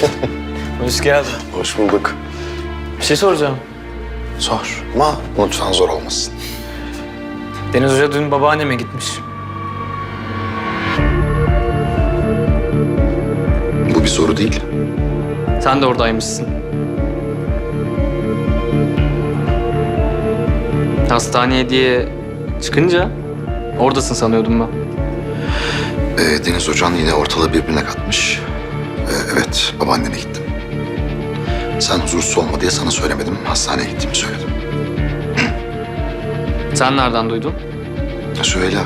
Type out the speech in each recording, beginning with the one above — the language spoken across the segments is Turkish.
Hoş geldin. Hoş bulduk. Bir şey soracağım. Sor. Ama lütfen zor olmasın. Deniz Hoca dün babaanneme gitmiş. Bu bir soru değil. Sen de oradaymışsın. Hastaneye diye çıkınca oradasın sanıyordum ben. Ee, Deniz Hoca'nın yine ortalığı birbirine katmış. Evet, babaannene gittim. Sen huzursuz olma diye sana söylemedim. Hastaneye gittiğimi söyledim. Sen nereden duydun? Söyle.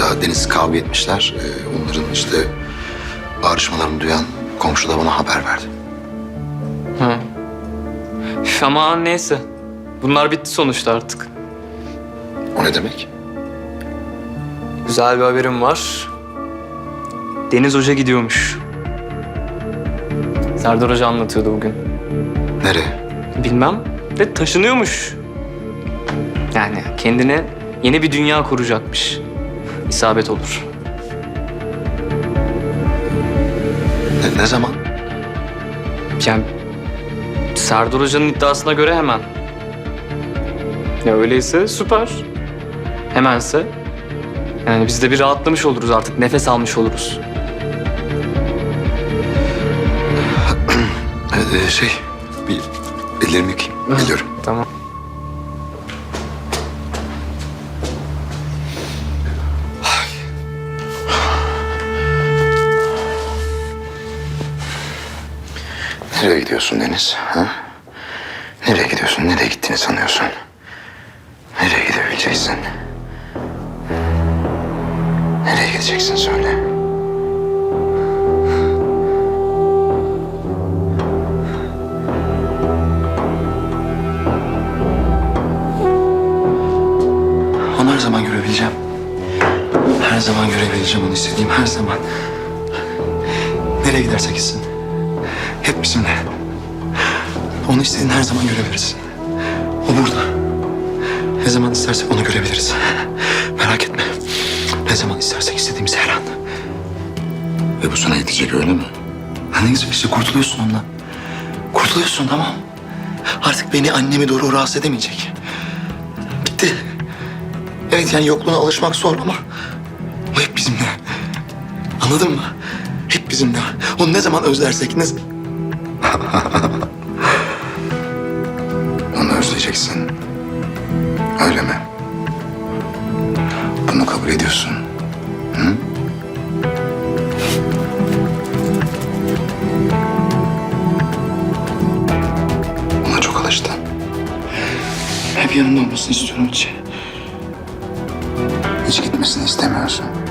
Ya Deniz kavga etmişler. Ee, onların işte bağırışmalarını duyan komşu da bana haber verdi. Ha. Üf, Ama neyse. Bunlar bitti sonuçta artık. O ne demek? Güzel bir haberim var. Deniz Hoca gidiyormuş. Serdar Hoca anlatıyordu bugün. Nereye? Bilmem de taşınıyormuş. Yani kendine yeni bir dünya kuracakmış. İsabet olur. Ne, ne zaman? Yani Serdar Hoca'nın iddiasına göre hemen. Ya öyleyse süper. Hemense. Yani biz de bir rahatlamış oluruz artık. Nefes almış oluruz. Ee, şey, bir ellerimi yıkayayım. Geliyorum. Tamam. Nereye gidiyorsun Deniz? Ha? Nereye gidiyorsun? Nereye gittiğini sanıyorsun? Nereye gidebileceksin? Nereye gideceksin söyle. Her zaman görebileceğim. Her zaman görebileceğim onu istediğim her zaman. Nereye giderse gitsin. Hep bizimle. Onu istediğin her zaman görebilirsin. O burada. Ne zaman istersek onu görebiliriz. Merak etme. Ne zaman istersek istediğimiz her an. Ve bu sana yetecek öyle mi? Ha ne güzel işte kurtuluyorsun ondan. Kurtuluyorsun tamam. Artık beni annemi doğru rahatsız edemeyecek. Evet yani yokluğuna alışmak zor ama o hep bizimle. Anladın mı? Hep bizimle. Onu ne zaman özlersek ne. Onu özleyeceksin. Öyle mi? Bunu kabul ediyorsun. Hı? Ona çok alıştın. Hep yanında olmasını istiyorum hiç. Gitmesini istemiyorsun.